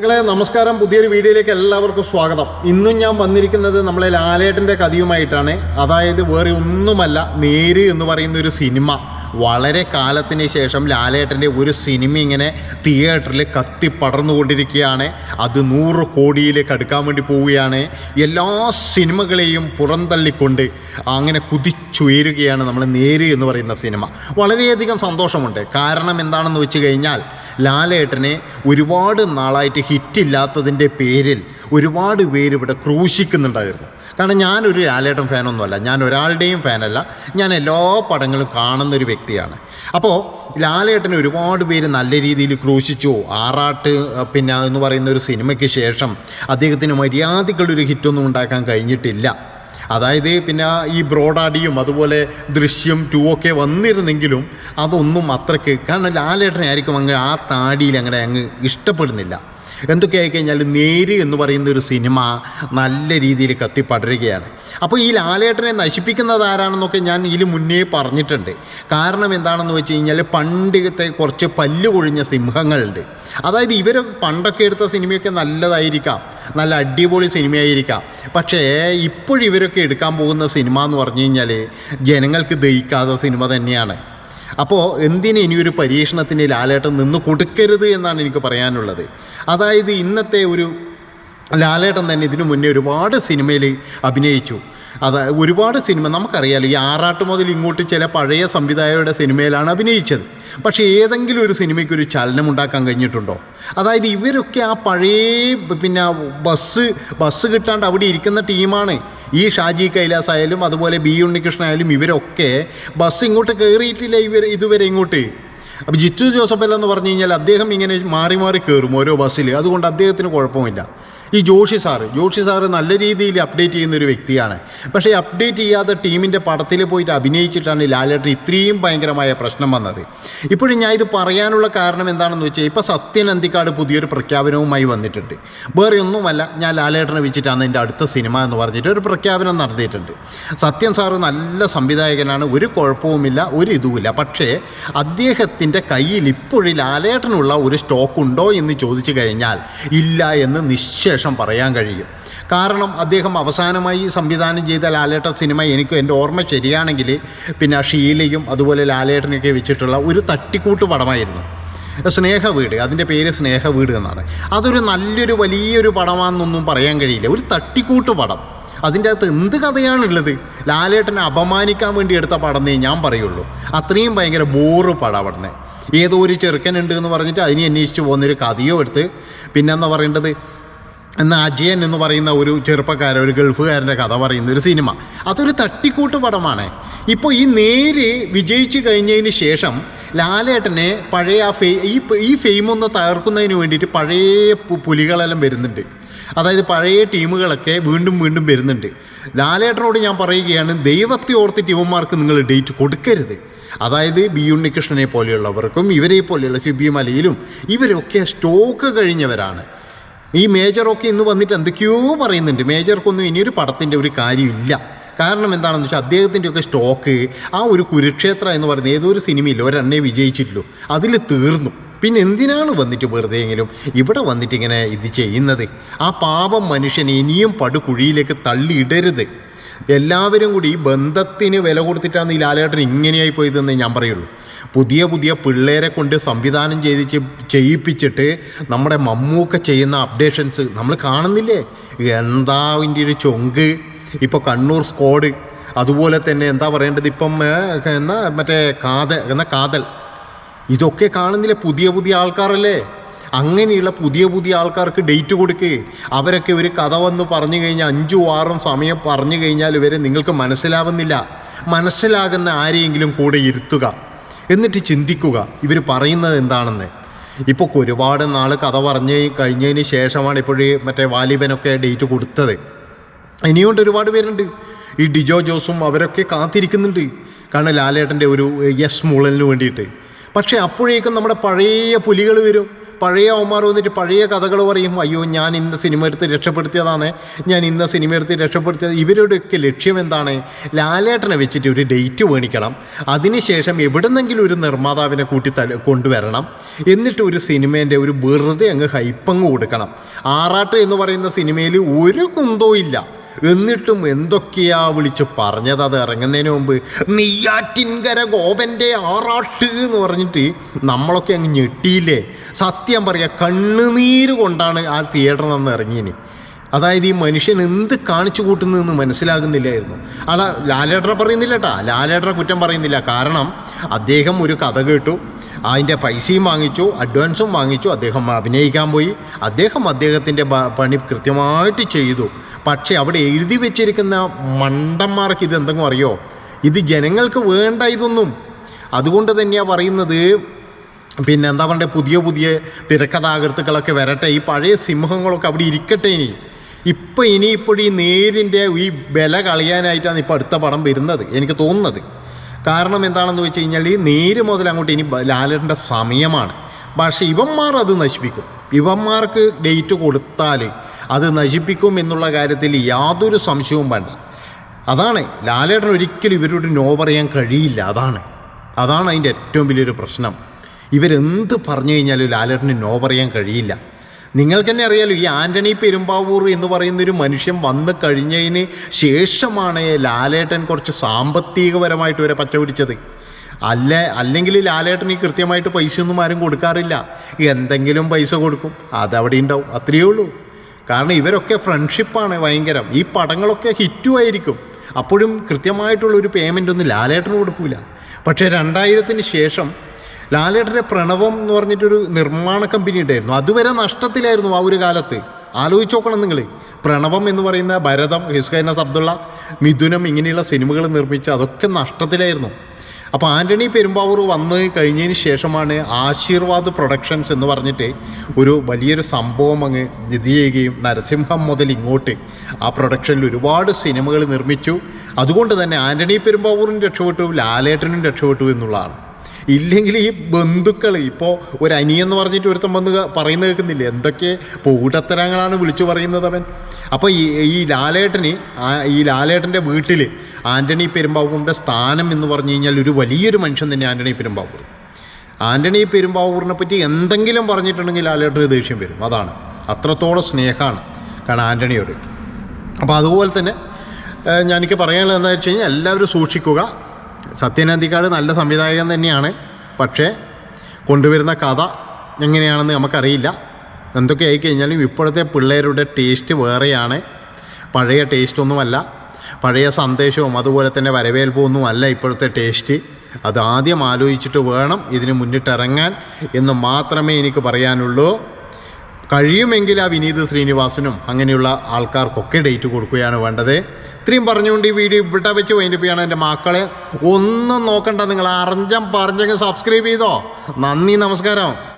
നിങ്ങളെ നമസ്കാരം. പുതിയൊരു വീഡിയോയിലേക്ക് എല്ലാവർക്കും സ്വാഗതം. ഇന്നും ഞാൻ വന്നിരിക്കുന്നത് നമ്മളെ ലാലേട്ടന്റെ കഥയുമായിട്ടാണ്. അതായത് വേറെ ഒന്നുമല്ല നേര് എന്ന് പറയുന്ന ഒരു സിനിമ. വളരെ കാലത്തിന് ശേഷം ലാലേട്ടന്റെ ഒരു സിനിമ ഇങ്ങനെ തിയേറ്ററിൽ കത്തി പടർന്നുകൊണ്ടിരിക്കുകയാണ്. അത് നൂറ് കോടിയിലേക്ക് അടുക്കാൻ വേണ്ടി പോവുകയാണ്. എല്ലാ സിനിമകളെയും പുറന്തള്ളിക്കൊണ്ട് അങ്ങനെ കുതിച്ചുയരുകയാണ് നമ്മൾ നേര് എന്ന് പറയുന്ന സിനിമ. വളരെയധികം സന്തോഷമുണ്ട്. കാരണം എന്താണെന്ന് വെച്ച് കഴിഞ്ഞാൽ ലാലേട്ടനെ ഒരുപാട് നാളായിട്ട് ഹിറ്റില്ലാത്തതിന്റെ പേരിൽ ഒരുപാട് പേര് ഇവിടെ ക്രൂശിക്കുന്നുണ്ടായിരുന്നു. കാരണം ഞാനൊരു ലാലേട്ടൻ ഫാനൊന്നുമല്ല. ഞാൻ ഒരാളുടെയും ഫാനല്ല. ഞാൻ എല്ലാ പടങ്ങളും കാണുന്ന ഒരു വ്യക്തിയാണ്. അപ്പോൾ ലാലേട്ടനെ ഒരുപാട് പേര് നല്ല രീതിയിൽ ക്രൂശിച്ചു. ആറാട്ട് പിന്നെ എന്ന് പറയുന്ന ഒരു സിനിമയ്ക്ക് ശേഷം അദ്ദേഹത്തിന് മര്യാദകളൊരു ഹിറ്റൊന്നും ഉണ്ടാക്കാൻ കഴിഞ്ഞിട്ടില്ല. അതായത് പിന്നെ ഈ ബ്രോഡാഡിയും അതുപോലെ ദൃശ്യം ടു ഒക്കെ വന്നിരുന്നെങ്കിലും അതൊന്നും അത്രയ്ക്ക് കാരണം ലാലേട്ടനെ ആയിരിക്കും അങ്ങ് ആ താടിയിൽ അങ്ങനെ അങ്ങ് ഇഷ്ടപ്പെടുന്നില്ല. എന്തൊക്കെ ആയിക്കഴിഞ്ഞാൽ നേര് എന്ന് പറയുന്ന ഒരു സിനിമ നല്ല രീതിയിൽ കത്തിപ്പടരുകയാണ്. അപ്പോൾ ഈ ലാലേട്ടനെ നശിപ്പിക്കുന്നത് ആരാണെന്നൊക്കെ ഞാൻ ഇതിൽ മുന്നേ പറഞ്ഞിട്ടുണ്ട്. കാരണം എന്താണെന്ന് വെച്ച് കഴിഞ്ഞാൽ പണ്ടത്തെ കുറച്ച് പല്ല് കൊഴിഞ്ഞ സിംഹങ്ങളുണ്ട്. അതായത് ഇവർ പണ്ടൊക്കെ എടുത്ത സിനിമയൊക്കെ നല്ലതായിരിക്കാം. നല്ല അടിപൊളി സിനിമയായിരിക്കാം. പക്ഷേ ഇപ്പോഴിവരൊക്കെ എടുക്കാൻ പോകുന്ന സിനിമ എന്ന് പറഞ്ഞു കഴിഞ്ഞാൽ ജനങ്ങൾക്ക് ദഹിക്കാത്ത സിനിമ തന്നെയാണ്. അപ്പോൾ എന്തിന് ഇനിയൊരു പരീക്ഷണത്തിന് ലാലേട്ടൻ നിന്ന് കൊടുക്കരുത് എന്നാണ് എനിക്ക് പറയാനുള്ളത്. അതായത് ഇന്നത്തെ ഒരു ലാലേട്ടൻ തന്നെ ഇതിനു മുന്നേ ഒരുപാട് സിനിമയിൽ അഭിനയിച്ചു. അത് ഒരുപാട് സിനിമ നമുക്കറിയാലോ ഈ ആറാട്ട് മുതൽ ഇങ്ങോട്ട് ചില പഴയ സംവിധായകരുടെ സിനിമയിലാണ് അഭിനയിച്ചത്. പക്ഷേ ഏതെങ്കിലും ഒരു സിനിമയ്ക്ക് ഒരു ചലനം ഉണ്ടാക്കാൻ കഴിഞ്ഞിട്ടുണ്ടോ? അതായത് ഇവരൊക്കെ ആ പഴയ പിന്നെ ബസ് ബസ് കിട്ടാണ്ട് അവിടെ ഇരിക്കുന്ന ടീമാണ്. ഈ ഷാജി കൈലാസ് ആയാലും അതുപോലെ ബി ഉണ്ണികൃഷ്ണൻ ആയാലും ഇവരൊക്കെ ബസ് ഇങ്ങോട്ട് കയറിയിട്ടില്ല ഇവർ ഇതുവരെ ഇങ്ങോട്ട്. അപ്പോൾ ജിത്തു ജോസഫ് എന്ന് പറഞ്ഞു കഴിഞ്ഞാൽ അദ്ദേഹം ഇങ്ങനെ മാറി മാറി കയറും ഓരോ ബസ്സിൽ അതുകൊണ്ട് അദ്ദേഹത്തിന് കുഴപ്പമില്ല. ഈ ജോഷി സാറ് ജോഷി സാറ് നല്ല രീതിയിൽ അപ്ഡേറ്റ് ചെയ്യുന്ന ഒരു വ്യക്തിയാണ്. പക്ഷേ അപ്ഡേറ്റ് ചെയ്യാതെ ടീമിന്റെ പടത്തിൽ പോയിട്ട് അഭിനയിച്ചിട്ടാണ് ലാലേട്ടൻ ഇത്രയും ഭയങ്കരമായ പ്രശ്നം വന്നത്. ഇപ്പോഴും ഞാൻ ഇത് പറയാനുള്ള കാരണം എന്താണെന്ന് വെച്ചാൽ ഇപ്പോൾ സത്യൻ അന്തിക്കാട് പുതിയൊരു പ്രഖ്യാപനവുമായി വന്നിട്ടുണ്ട്. വേറെ ഒന്നുമല്ല ഞാൻ ലാലേട്ടനെ വെച്ചിട്ടാണ് എന്റെ അടുത്ത സിനിമ എന്ന് പറഞ്ഞിട്ട് ഒരു പ്രഖ്യാപനം നടത്തിയിട്ടുണ്ട്. സത്യൻ സാറ് നല്ല സംവിധായകനാണ് ഒരു കുഴപ്പവുമില്ല ഒരു ഇതുമില്ല. പക്ഷേ അദ്ദേഹത്തിന്റെ കയ്യിൽ ഇപ്പോഴും ലാലേട്ടനുള്ള ഒരു സ്റ്റോക്ക് ഉണ്ടോ എന്ന് ചോദിച്ചു കഴിഞ്ഞാൽ ഇല്ല എന്ന് നിശ്ശേഷം പറയാൻ കഴിയും. കാരണം അദ്ദേഹം അവസാനമായി സംവിധാനം ചെയ്ത ലാലേട്ട സിനിമ എനിക്ക് എന്റെ ഓർമ്മ ശരിയാണെങ്കിൽ പിന്നെ ഷീലയും അതുപോലെ ലാലേട്ടനൊക്കെ വെച്ചിട്ടുള്ള ഒരു തട്ടിക്കൂട്ട് പടമായിരുന്നു. സ്നേഹ വീട് അതിന്റെ പേര് സ്നേഹ വീട് എന്നാണ്. അതൊരു നല്ലൊരു വലിയൊരു പടമാണെന്നൊന്നും പറയാൻ കഴിയില്ല. ഒരു തട്ടിക്കൂട്ട് പടം. അതിന്റെ അകത്ത് എന്ത് കഥയാണുള്ളത്? ലാലേട്ടനെ അപമാനിക്കാൻ വേണ്ടി എടുത്ത പടന്നേ ഞാൻ പറയുള്ളൂ. അത്രയും ഭയങ്കര ബോറ് പടം അവിടുന്ന്. ഏതോ ഒരു ചെറുക്കനുണ്ട് എന്ന് പറഞ്ഞിട്ട് അതിനെ അന്വേഷിച്ച് പോകുന്നൊരു കഥയോ എടുത്ത് പിന്നെന്താ പറയേണ്ടത്? എന്ന അജയൻ എന്ന് പറയുന്ന ഒരു ചെറുപ്പക്കാരൻ ഒരു ഗൾഫുകാരന്റെ കഥ പറയുന്ന ഒരു സിനിമ. അതൊരു തട്ടിക്കൂട്ട് പടമാണ്. ഇപ്പോൾ ഈ നേര് വിജയിച്ചു കഴിഞ്ഞതിന് ശേഷം ലാലേട്ടനെ പഴയ ആ ഫെയ് ഈ ഈ ഫെയിം ഒന്ന് തകർക്കുന്നതിന് വേണ്ടിയിട്ട് പഴയ പുലികളെല്ലാം വരുന്നുണ്ട്. അതായത് പഴയ ടീമുകളൊക്കെ വീണ്ടും വീണ്ടും വരുന്നുണ്ട്. ലാലേട്ടനോട് ഞാൻ പറയുകയാണ് ദൈവത്തെ ഓർത്തിട്ട് ഇവന്മാർക്ക് നിങ്ങൾ ഡേറ്റ് കൊടുക്കരുത്. അതായത് ബി ഉണ്ണികൃഷ്ണനെ പോലെയുള്ളവർക്കും ഇവരെ പോലെയുള്ള സിബി മലയിലും ഇവരൊക്കെ സ്റ്റോക്ക് കഴിഞ്ഞവരാണ്. ഈ മേജറൊക്കെ ഇന്ന് വന്നിട്ട് എന്തൊക്കെയോ പറയുന്നുണ്ട്. മേജർക്കൊന്നും ഇനിയൊരു പടത്തിന്റെ ഒരു കാര്യമില്ല. കാരണം എന്താണെന്ന് വെച്ചാൽ അദ്ദേഹത്തിന്റെയൊക്കെ സ്റ്റോക്ക് ആ ഒരു കുരുക്ഷേത്ര എന്ന് പറയുന്ന ഏതൊരു ഒരു സിനിമയില്ല ഒരെണ്ണേ വിജയിച്ചിട്ടുള്ളൂ അതിൽ തീർന്നു. പിന്നെ എന്തിനാണ് വന്നിട്ട് വെറുതെയെങ്കിലും ഇവിടെ വന്നിട്ട് ഇങ്ങനെ ഇത് ചെയ്യുന്നത്? ആ പാപം മനുഷ്യനെ ഇനിയും പടുകുഴിയിലേക്ക് തള്ളിയിടരുത്. എല്ലാവരും കൂടി ബന്ധത്തിന് വില കൊടുത്തിട്ടാണ് ഈ ലാലേട്ടൻ ഇങ്ങനെയായി പോയതെന്ന് ഞാൻ പറയുള്ളൂ. പുതിയ പുതിയ പിള്ളേരെ കൊണ്ട് സംവിധാനം ചെയ്തിച്ച് ചെയ്യിപ്പിച്ചിട്ട് നമ്മുടെ മമ്മൂക്ക ചെയ്യുന്ന അപ്ഡേഷൻസ് നമ്മൾ കാണുന്നില്ലേ? എന്താ ഇതിന്റെ ഒരു ചൊങ്ക്? ഇപ്പോൾ കണ്ണൂർ സ്ക്വാഡ് അതുപോലെ തന്നെ എന്താ പറയേണ്ടത് ഇപ്പം എന്നാ മറ്റേ കാതൽ എന്ന കാതൽ. ഇതൊക്കെ കാണുന്നില്ലേ? പുതിയ പുതിയ ആൾക്കാരല്ലേ? അങ്ങനെയുള്ള പുതിയ പുതിയ ആൾക്കാർക്ക് ഡേറ്റ് കൊടുക്കുകയും അവരൊക്കെ ഒരു കഥ വന്ന് പറഞ്ഞു കഴിഞ്ഞാൽ അഞ്ചും ആറും സമയം പറഞ്ഞു കഴിഞ്ഞാൽ ഇവരെ നിങ്ങൾക്ക് മനസ്സിലാവുന്നില്ല. മനസ്സിലാകുന്ന ആരെയെങ്കിലും കൂടെ ഇരുത്തുക. എന്നിട്ട് ചിന്തിക്കുക ഇവർ പറയുന്നത് എന്താണെന്ന്. ഇപ്പോൾ ഒരുപാട് നാൾ കഥ പറഞ്ഞ് കഴിഞ്ഞതിന് ശേഷമാണ് ഇപ്പോഴേ മറ്റേ വാലിബനൊക്കെ ഡേറ്റ് കൊടുത്തത്. ഇനിയുണ്ട് ഒരുപാട് പേരുണ്ട്. ഈ ഡിജോ ജോസും അവരൊക്കെ കാത്തിരിക്കുന്നുണ്ട്. കാരണം ലാലേട്ടന്റെ ഒരു യെസ് മൂളലിന് വേണ്ടിയിട്ട്. പക്ഷേ അപ്പോഴേക്കും നമ്മുടെ പഴയ പുലികൾ വരും. പഴയ അവന്മാർ വന്നിട്ട് പഴയ കഥകൾ പറയും അയ്യോ ഞാൻ ഇന്ന സിനിമ എടുത്ത് രക്ഷപ്പെടുത്തിയതാണ്. ഞാൻ ഇന്ന സിനിമ എടുത്ത് രക്ഷപ്പെടുത്തിയത് ഇവരുടെയൊക്കെ ലക്ഷ്യം എന്താണ്? ലാലേട്ടനെ വെച്ചിട്ട് ഒരു ഡേറ്റ് മേണിക്കണം അതിനുശേഷം എവിടെന്നെങ്കിലും ഒരു നിർമ്മാതാവിനെ കൂട്ടി തല കൊണ്ടുവരണം. എന്നിട്ട് ഒരു സിനിമേന്റെ ഒരു വെറുതെ അങ്ങ് ഹൈപ്പങ്ങ് കൊടുക്കണം. ആറാട്ട് എന്ന് പറയുന്ന സിനിമയിൽ ഒരു കുന്തവും ഇല്ല. എന്നിട്ടും എന്തൊക്കെയാ വിളിച്ച് പറഞ്ഞത് അത് ഇറങ്ങുന്നതിന് മുമ്പ്? നെയ്യാറ്റിൻകര ഗോപന്റെ ആറാട്ട് എന്ന് പറഞ്ഞിട്ട് നമ്മളൊക്കെ അങ്ങ് ഞെട്ടിയില്ലേ? സത്യം പറയുക കണ്ണുനീര് കൊണ്ടാണ് ആ തിയേറ്ററിൽ നിന്ന് ഇറങ്ങിയന്. അതായത് ഈ മനുഷ്യൻ എന്ത് കാണിച്ചു കൂട്ടുന്നതെന്ന് മനസ്സിലാകുന്നില്ലായിരുന്നു. അല്ല ലാലേട്ടറെ പറയുന്നില്ല കേട്ടാ ലാലേട്ടറെ കുറ്റം പറയുന്നില്ല. കാരണം അദ്ദേഹം ഒരു കഥ കേട്ടു. അതിന്റെ പൈസയും വാങ്ങിച്ചു. അഡ്വാൻസും വാങ്ങിച്ചു. അദ്ദേഹം അഭിനയിക്കാൻ പോയി. അദ്ദേഹം അദ്ദേഹത്തിന്റെ പണി കൃത്യമായിട്ട് ചെയ്തു. പക്ഷേ അവിടെ എഴുതി വെച്ചിരിക്കുന്ന മണ്ടന്മാർക്ക് ഇത് എന്തെങ്കിലും അറിയോ? ഇത് ജനങ്ങൾക്ക് വേണ്ട ഇതൊന്നും. അതുകൊണ്ട് തന്നെയാണ് പറയുന്നത്. പിന്നെ എന്താ പറയുക പുതിയ പുതിയ തിരക്കഥാകൃത്തുക്കളൊക്കെ വരട്ടെ. ഈ പഴയ സിംഹങ്ങളൊക്കെ അവിടെ ഇരിക്കട്ടെ ഇനി. ഇപ്പം ഇനിയിപ്പോൾ ഈ നേരിന്റെ ഈ ബല കളയാനായിട്ടാണ് ഇപ്പോൾ അടുത്ത പടം വരുന്നത് എനിക്ക് തോന്നുന്നത്. കാരണം എന്താണെന്ന് വെച്ച് കഴിഞ്ഞാൽ ഈ നേര് മുതൽ അങ്ങോട്ട് ഇനി ലാലറിന്റെ സമയമാണ്. പക്ഷേ ഇവന്മാർ അത് നശിപ്പിക്കും. ഇവന്മാർക്ക് ഡേറ്റ് കൊടുത്താൽ അത് നശിപ്പിക്കും എന്നുള്ള കാര്യത്തിൽ യാതൊരു സംശയവും വേണ്ട. അതാണ്. ലാലേട്ടൻ ഒരിക്കലും ഇവരോട് നോ പറയാൻ കഴിയില്ല. അതാണ്. അതാണ് അതിന്റെ ഏറ്റവും വലിയൊരു പ്രശ്നം. ഇവരെന്ത് പറഞ്ഞു കഴിഞ്ഞാലും ലാലേട്ടന് നോ പറയാൻ കഴിയില്ല. നിങ്ങൾക്ക് തന്നെ അറിയാലോ ഈ ആന്റണി പെരുമ്പാവൂർ എന്ന് പറയുന്ന ഒരു മനുഷ്യൻ വന്നു കഴിഞ്ഞതിന് ശേഷമാണ് ലാലേട്ടൻ കുറച്ച് സാമ്പത്തികപരമായിട്ട് വരെ പച്ച പിടിച്ചത്. അല്ല അല്ലെങ്കിൽ ലാലേട്ടൻ ഈ കൃത്യമായിട്ട് പൈസ ഒന്നും ആരും കൊടുക്കാറില്ല. എന്തെങ്കിലും പൈസ കൊടുക്കും അതവിടെ ഉണ്ടാവും അത്രയേ ഉള്ളൂ. കാരണം ഇവരൊക്കെ ഫ്രണ്ട്ഷിപ്പാണ് ഭയങ്കരം. ഈ പടങ്ങളൊക്കെ ഹിറ്റും ആയിരിക്കും. അപ്പോഴും കൃത്യമായിട്ടുള്ള ഒരു പേയ്മെന്റ് ഒന്നും ലാലേട്ടന് കൊടുക്കില്ല പക്ഷേ രണ്ടായിരത്തിന് ശേഷം ലാലേട്ടന്റെ പ്രണവം എന്ന് പറഞ്ഞിട്ടൊരു നിർമ്മാണ കമ്പനി ഉണ്ടായിരുന്നു. അതുവരെ നഷ്ടത്തിലായിരുന്നു ആ ഒരു കാലത്ത്. ആലോചിച്ച് നോക്കണം നിങ്ങൾ പ്രണവം എന്ന് പറയുന്ന ഭരതം ഹിസ്കൈനസ് അബ്ദുള്ള മിഥുനം ഇങ്ങനെയുള്ള സിനിമകൾ നിർമ്മിച്ച് അതൊക്കെ നഷ്ടത്തിലായിരുന്നു. അപ്പോൾ ആന്റണി പെരുമ്പാവൂർ വന്ന് കഴിഞ്ഞതിന് ശേഷമാണ് ആശീർവാദ് പ്രൊഡക്ഷൻസ് എന്ന് പറഞ്ഞിട്ട് ഒരു വലിയൊരു സംഭവം അങ്ങ് ഇത് ചെയ്യുകയും നരസിംഹം മുതൽ ഇങ്ങോട്ട് ആ പ്രൊഡക്ഷനിൽ ഒരുപാട് സിനിമകൾ നിർമ്മിച്ചു. അതുകൊണ്ട് തന്നെ ആന്റണി പെരുമ്പാവൂറിനും രക്ഷപ്പെട്ടു ലാലേട്ടനും രക്ഷപ്പെട്ടു എന്നുള്ളതാണ്. ഇല്ലെങ്കിൽ ഈ ബന്ധുക്കൾ ഇപ്പോൾ ഒരു അനിയെന്ന് പറഞ്ഞിട്ട് ഒരുത്തം വന്ന് പറയുന്നത് കേൾക്കുന്നില്ല? എന്തൊക്കെ പൂട്ടത്തരങ്ങളാണ് വിളിച്ചു പറയുന്നത് അവൻ. അപ്പോൾ ഈ ഈ ലാലേട്ടന് ഈ ലാലേട്ടന്റെ വീട്ടിൽ ആന്റണി പെരുമ്പാവൂരിന്റെ സ്ഥാനം എന്ന് പറഞ്ഞു കഴിഞ്ഞാൽ ഒരു വലിയൊരു മനുഷ്യൻ തന്നെ ആന്റണി പെരുമ്പാവൂർ. ആന്റണി പെരുമ്പാവൂറിനെ പറ്റി എന്തെങ്കിലും പറഞ്ഞിട്ടുണ്ടെങ്കിൽ ലാലേട്ടന് ദേഷ്യം വരും. അതാണ്. അത്രത്തോളം സ്നേഹമാണ് കാരണം ആന്റണിയോട്. അപ്പോൾ അതുപോലെ തന്നെ ഞാനെനിക്ക് പറയാനുള്ളത് എന്താ വെച്ച് കഴിഞ്ഞാൽ എല്ലാവരും സൂക്ഷിക്കുക. സത്യനന്ദിക്കാട് നല്ല സംവിധായകൻ തന്നെയാണ്. പക്ഷേ കൊണ്ടുവരുന്ന കഥ എങ്ങനെയാണെന്ന് നമുക്കറിയില്ല. എന്തൊക്കെ ആയിക്കഴിഞ്ഞാലും ഇപ്പോഴത്തെ പിള്ളേരുടെ ടേസ്റ്റ് വേറെയാണ്. പഴയ ടേസ്റ്റൊന്നുമല്ല പഴയ സന്ദേശവും അതുപോലെ തന്നെ വരവേൽപ്പും അല്ല ഇപ്പോഴത്തെ ടേസ്റ്റ് അത് ആദ്യം ആലോചിച്ചിട്ട് വേണം ഇതിന് മുന്നിട്ടിറങ്ങാൻ എന്ന് മാത്രമേ എനിക്ക് പറയാനുള്ളൂ. കഴിയുമെങ്കിൽ ആ വിനീത് ശ്രീനിവാസനും അങ്ങനെയുള്ള ആൾക്കാർക്കൊക്കെ ഡേറ്റ് കൊടുക്കുകയാണ് വേണ്ടത്. ഇത്രയും പറഞ്ഞുകൊണ്ട് ഈ വീഡിയോ ഇവിടെ വെച്ച് വൈൻഡപ്പ് എന്റെ മക്കളെ. ഒന്നും നോക്കണ്ട നിങ്ങൾ അറിഞ്ഞം പറഞ്ഞെങ്കിൽ സബ്സ്ക്രൈബ് ചെയ്തോ. നന്ദി നമസ്കാരം.